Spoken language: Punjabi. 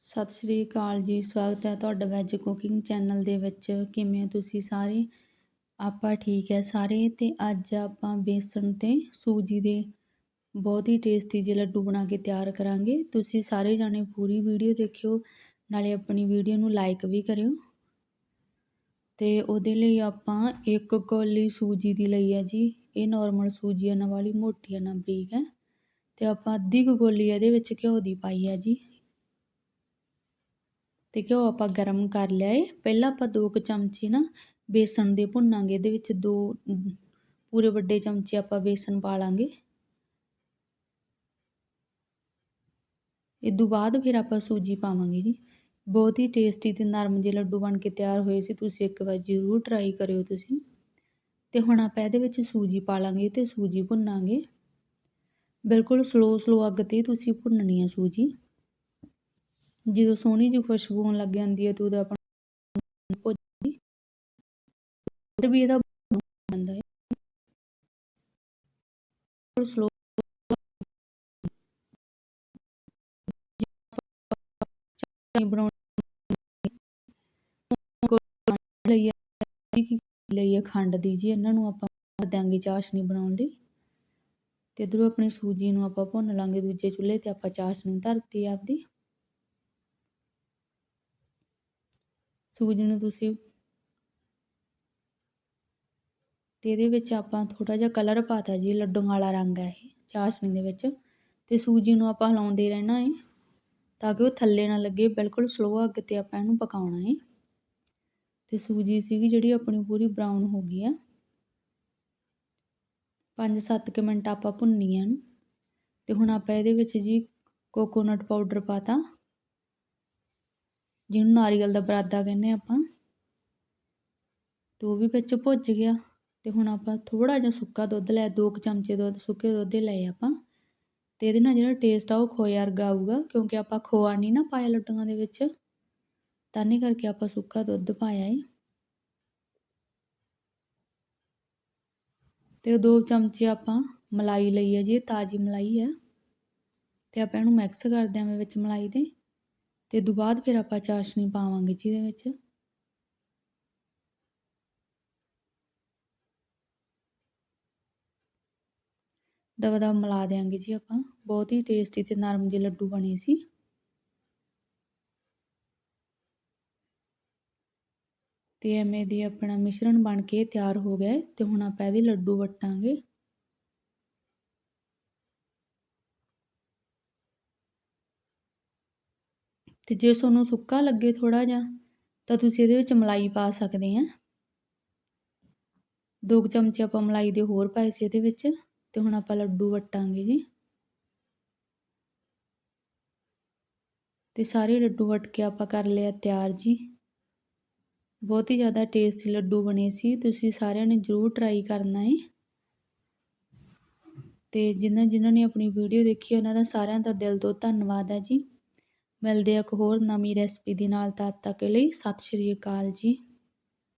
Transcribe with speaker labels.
Speaker 1: ਸਤਿ ਸ਼੍ਰੀ ਅਕਾਲ ਜੀ, ਸਵਾਗਤ ਹੈ ਤੁਹਾਡਾ ਵੈਜ ਕੁਕਿੰਗ ਚੈਨਲ ਦੇ ਵਿੱਚ। ਕਿਵੇਂ ਹੋ ਤੁਸੀਂ ਸਾਰੇ? ਆਪਾਂ ਠੀਕ ਹੈ ਸਾਰੇ। ਤੇ ਅੱਜ ਆਪਾਂ ਬੇਸਣ ਤੇ ਸੂਜੀ ਦੇ ਬਹੁਤ ਹੀ ਟੇਸਟੀ ਜਿਹੇ ਲੱਡੂ ਬਣਾ ਕੇ ਤਿਆਰ ਕਰਾਂਗੇ। ਤੁਸੀਂ ਸਾਰੇ ਜਾਣੇ ਪੂਰੀ ਵੀਡੀਓ ਦੇਖਿਓ, ਨਾਲੇ ਆਪਣੀ ਵੀਡੀਓ ਨੂੰ ਲਾਈਕ ਵੀ ਕਰਿਓ। ਤੇ ਉਹਦੇ ਲਈ ਆਪਾਂ ਇੱਕ ਕੌਲੀ ਸੂਜੀ ਦੀ ਲਈ ਹੈ ਜੀ। ਇਹ ਨਾਰਮਲ ਸੂਜੀ ਹੈ ਨਾ ਵਾਲੀ ਮੋਟੀ ਹੈ ਬਰੀਕ ਹੈ। ਤੇ ਆਪਾਂ ਅੱਧੀ ਕੁ ਕੌਲੀ ਇਹਦੇ ਵਿੱਚ ਘਿਓ ਦੀ ਪਾਈ ਹੈ ਜੀ। ਤੇ ਘਿਓ ਆਪਾਂ ਗਰਮ ਕਰ ਲਿਆ ਏ। ਪਹਿਲਾਂ ਆਪਾਂ ਦੋ ਕੁ ਚਮਚੇ ਨਾ ਬੇਸਣ ਦੇ ਭੁੰਨਾਂਗੇ, ਇਹਦੇ ਵਿੱਚ ਦੋ ਪੂਰੇ ਵੱਡੇ ਚਮਚੇ ਆਪਾਂ ਬੇਸਣ ਪਾ ਲਾਂਗੇ। ਤੋਂ ਬਾਅਦ ਫਿਰ ਆਪਾਂ ਸੂਜੀ ਪਾਵਾਂਗੇ ਜੀ। ਬਹੁਤ ਹੀ ਟੇਸਟੀ ਤੇ ਨਰਮ ਜਿਹੇ ਲੱਡੂ ਬਣ ਕੇ ਤਿਆਰ ਹੋਏ ਸੀ, ਤੁਸੀਂ ਇੱਕ ਵਾਰ ਜ਼ਰੂਰ ਟਰਾਈ ਕਰਿਓ ਤੁਸੀਂ। ਤੇ ਹੁਣ ਆਪਾਂ ਇਹਦੇ ਵਿੱਚ ਸੂਜੀ ਪਾ ਲਾਂਗੇ ਤੇ ਸੂਜੀ ਭੁੰਨਾਂਗੇ। ਬਿਲਕੁਲ ਸਲੋ ਸਲੋ ਅੱਗ ਤੇ ਤੁਸੀਂ ਭੁੰਨਣੀ ਹੈ ਸੂਜੀ। ਜਦੋਂ ਸੋਹਣੀ ਜਿਹੀ ਖੁਸ਼ਬੂ ਆਉਣ ਲੱਗ ਜਾਂਦੀ ਹੈ ਤੇ ਉਹਦਾ ਆਪਾਂ ਵੀ ਇਹਦਾ ਜਾਂਦਾ ਹੈ। ਸਲੋ ਬਣਾਉਣ ਲਈ ਲਈ ਖੰਡ ਦੀ ਜੀ, ਇਹਨਾਂ ਨੂੰ ਆਪਾਂ ਦਿਆਂਗੇ ਚਾਸ਼ਨੀ ਬਣਾਉਣ ਲਈ। ਤੇ ਇਧਰੋਂ ਆਪਣੀ ਸੂਜੀ ਨੂੰ ਆਪਾਂ ਭੁੰਨ ਲਾਂਗੇ ਦੂਜੇ ਚੁੱਲ੍ਹੇ ਤੇ ਆਪਾਂ ਚਾਸ਼ਨੀ ਧਰਤੀ ਆਪਦੀ। ਸੂਜੀ ਨੂੰ ਤੁਸੀਂ ਤੇ ਇਹਦੇ ਵਿੱਚ ਆਪਾਂ ਥੋੜਾ ਜਿਹਾ ਕਲਰ ਪਾਤਾ ਜੀ, ਲੱਡੂਆਂ ਵਾਲਾ ਰੰਗ ਹੈ ਇਹ, ਚਾਸ਼ਨੀ ਦੇ ਵਿੱਚ। ਤੇ ਸੂਜੀ ਨੂੰ ਆਪਾਂ ਹਿਲਾਉਂਦੇ ਰਹਿਣਾ ਹੈ ਤਾਂ ਕਿ ਉਹ ਥੱਲੇ ਨਾ ਲੱਗੇ, ਬਿਲਕੁਲ ਸਲੋ ਅੱਗ ਤੇ ਆਪਾਂ ਇਹਨੂੰ ਪਕਾਉਣਾ ਹੈ ਤੇ ਸੂਜੀ ਸੀਗੀ ਜਿਹੜੀ ਆਪਣੀ ਪੂਰੀ ਬਰਾਊਨ ਹੋ ਗਈ ਆ। 5-7 ਕਿ ਮਿੰਟ ਆਪਾਂ ਭੁੰਨੀ ਆ ਇਹਨੂੰ। ਤੇ ਹੁਣ ਆਪਾਂ ਇਹਦੇ ਵਿੱਚ ਜੀ ਕੋਕੋਨਟ ਪਾਊਡਰ ਪਾਤਾ। ਜਿਹਨੂੰ ਨਾਰੀਅਲ ਦਾ ਬਰਾਦਾ ਕਹਿੰਦੇ ਆਪਾਂ, ਤੇ ਉਹ ਵੀ ਵਿੱਚ ਭੁੱਜ ਗਿਆ, ਤੇ ਹੁਣ ਆਪਾਂ ਥੋੜਾ ਜਿਹਾ ਸੁੱਕਾ ਦੁੱਧ ਲੈ, ਦੋ ਕੁ ਚਮਚੇ ਦੁੱਧ, ਸੁੱਕੇ ਦੁੱਧ ਦੇ ਲਏ ਆਪਾਂ, ਤੇ ਇਹਦੇ ਨਾਲ ਜਿਹੜਾ ਟੇਸਟ ਆ ਉਹ ਖੋਏ ਵਰਗਾ ਆਊਗਾ, ਕਿਉਂਕਿ ਆਪਾਂ ਖੋਆ ਨਹੀਂ ਨਾ ਪਾਇਆ ਲੱਡੂਆਂ ਦੇ ਵਿੱਚ, ਤਾਂ ਨਹੀਂ ਕਰਕੇ ਆਪਾਂ ਸੁੱਕਾ ਦੁੱਧ ਪਾਇਆ ਏ ਤੇ ਦੋ ਚਮਚੇ ਆਪਾਂ ਮਲਾਈ ਲਈ ਹੈ ਜੀ, ਇਹ ਤਾਜ਼ੀ ਮਲਾਈ ਹੈ ਤੇ ਆਪਾਂ ਇਹਨੂੰ ਮਿਕਸ ਕਰ ਦਿਆਂਗੇ ਵਿੱਚ ਮਲਾਈ ਦੇ। ਤੇ ਤੋਂ ਬਾਅਦ ਫਿਰ ਆਪਾਂ ਚਾਸ਼ਨੀ ਪਾਵਾਂਗੇ ਜਿਹਦੇ ਵਿੱਚ। ਦਵਾ ਦਵਾ ਮਿਲਾ ਦੇਾਂਗੇ ਜੀ ਆਪਾਂ। ਬਹੁਤ ਹੀ ਟੇਸਟੀ ਤੇ ਨਰਮ ਜਿਹੇ ਲੱਡੂ ਬਣੇ ਸੀ। ਤੇ ਐਵੇਂ ਦੀ ਆਪਣਾ ਮਿਸ਼ਰਣ ਬਣ ਕੇ ਤਿਆਰ ਹੋ ਗਿਆ ਤੇ ਹੁਣ ਆਪਾਂ ਇਹਦੇ ਲੱਡੂ ਵਟਾਂਗੇ। ਅਤੇ ਜੇ ਤੁਹਾਨੂੰ ਸੁੱਕਾ ਲੱਗੇ ਥੋੜ੍ਹਾ ਜਿਹਾ, ਤਾਂ ਤੁਸੀਂ ਇਹਦੇ ਵਿੱਚ ਮਲਾਈ ਪਾ ਸਕਦੇ ਹਾਂ ਦੋ ਕੁ ਚਮਚੇ ਆਪਾਂ ਮਲਾਈ ਦੇ ਹੋਰ ਪਾਏ ਸੀ ਇਹਦੇ ਵਿੱਚ ਅਤੇ ਹੁਣ ਆਪਾਂ ਲੱਡੂ ਵਟਾਂਗੇ ਜੀ। ਤੇ ਸਾਰੇ ਲੱਡੂ ਵਟ ਕੇ ਆਪਾਂ ਕਰ ਲਿਆ ਤਿਆਰ ਜੀ। ਬਹੁਤ ਹੀ ਜ਼ਿਆਦਾ ਟੇਸਟੀ ਲੱਡੂ ਬਣੇ ਸੀ, ਤੁਸੀਂ ਸਾਰਿਆਂ ਨੇ ਜ਼ਰੂਰ ਟਰਾਈ ਕਰਨਾ ਹੈ ਤੇ ਜਿਨ੍ਹਾਂ ਜਿਨ੍ਹਾਂ ਨੇ ਆਪਣੀ ਵੀਡੀਓ ਦੇਖੀ, ਉਹਨਾਂ ਦਾ ਸਾਰਿਆਂ ਦਾ ਦਿਲ ਤੋਂ ਧੰਨਵਾਦ ਹੈ ਜੀ। ਮਿਲਦੇ ਆ ਇੱਕ ਹੋਰ ਨਵੀਂ ਰੈਸਪੀ ਦੇ ਨਾਲ, ਤਦ ਤੱਕ ਲਈ ਸਤਿ ਸ਼੍ਰੀ ਅਕਾਲ ਜੀ।